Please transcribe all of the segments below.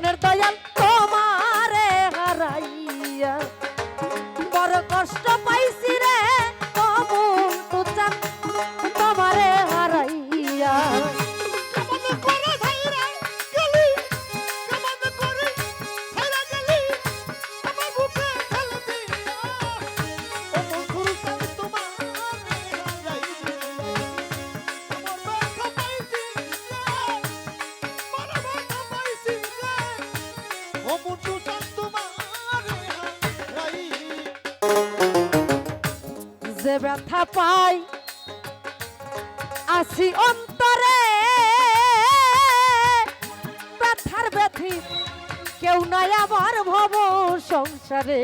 প্রাণের দয়াল। যে ব্যথা পাই আসি অন্তরে। ব্যথার ব্যথি কেউ নাই আমার ভব সংসারে।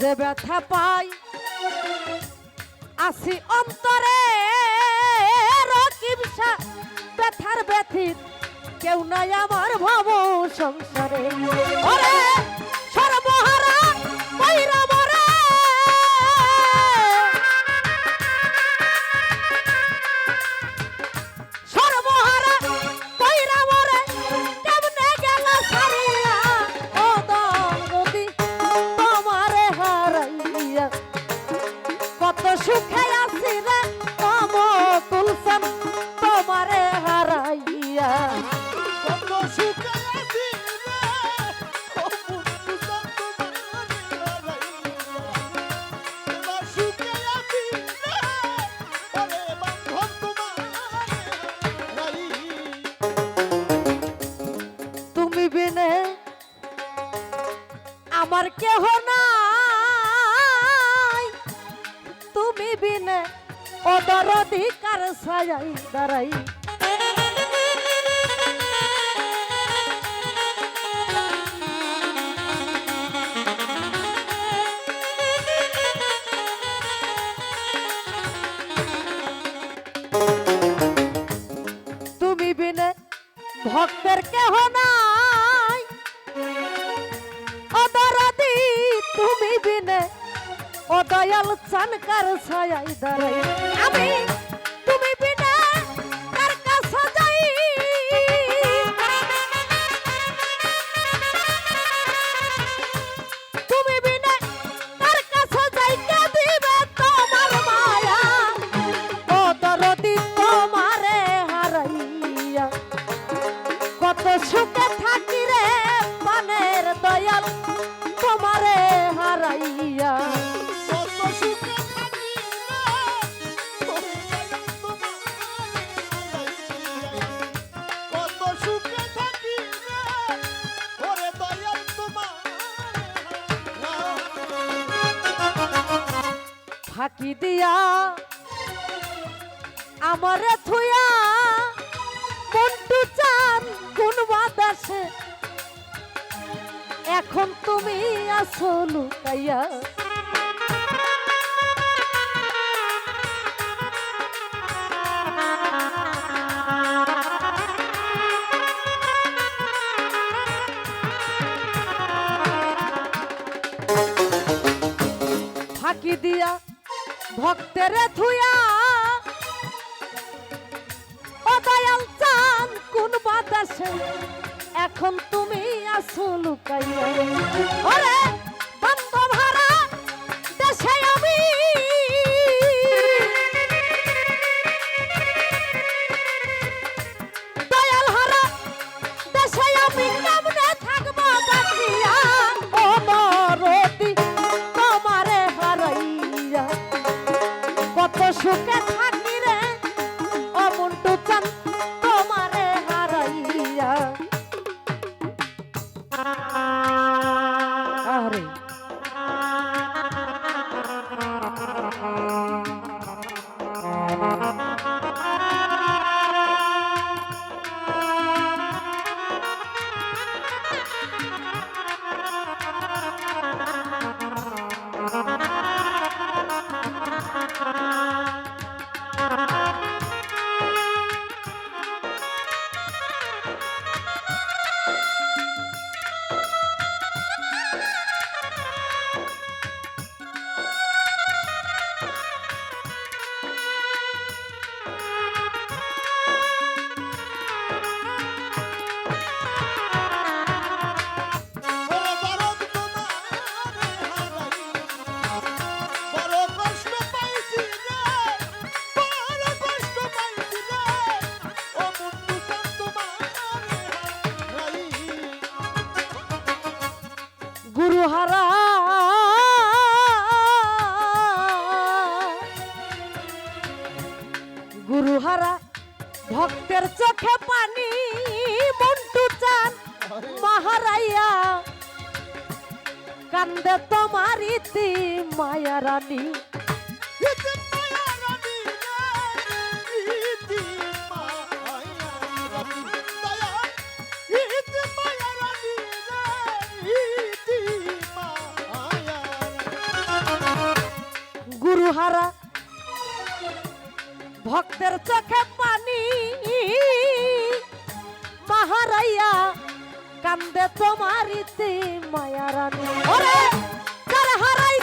যে ব্যথা পাই আসি অন্তরে। রকিবসা ব্যথার ব্যথিত কেউ নাই আমার ভব সংসারে। সর্বহারা কইরা কেহ নাই। তুমি বিনে ওদর অধিকার সাজাই দাঁড়াই। ভক্তের কেহ নাই। তুমি বিনে ও দয়াল চানকার ছায়াই দাঁড়াই আমি তুমি বিনে কার কাছে যাই। তুমি বিনে কার কাছে যাই কে তোমার মায়া? ও দরদি তোমারে হারাইয়া। কত সুখে থাকি রে ফাঁকি দিয়া আমারে থুয়া মন্টু চান কোন বাতাসে। এখন তুমি আসো লুকাইয়া। ফাঁকি দিয়া ভক্তের থুয়া ও চান কোন বাতাসে? এখন তুমি আসো লুকাইয়া। ওরে! কত ভক্তের চোখে পানি মন্টু চান। মহারাইয়া কান্দে তোমার ইতি মায়া রানী। গুরুহারা ভক্তের চোখে পা কান্দে তোমার মায়ারানী ওরে তার হারাই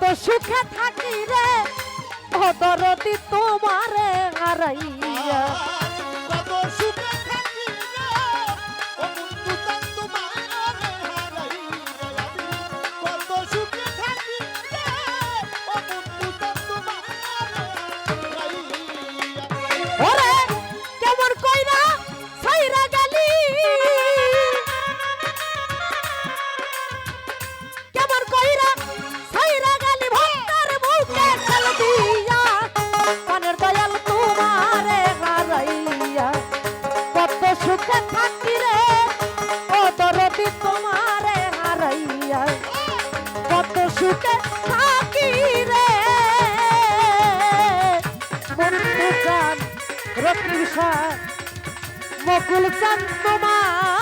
কত সুখে থাকি রে ভদরতি তোমারে হারাইয়া। ছুটে থাকি রে। বন্ধু চান রত্ন বিষয় মকুল চান তোমার।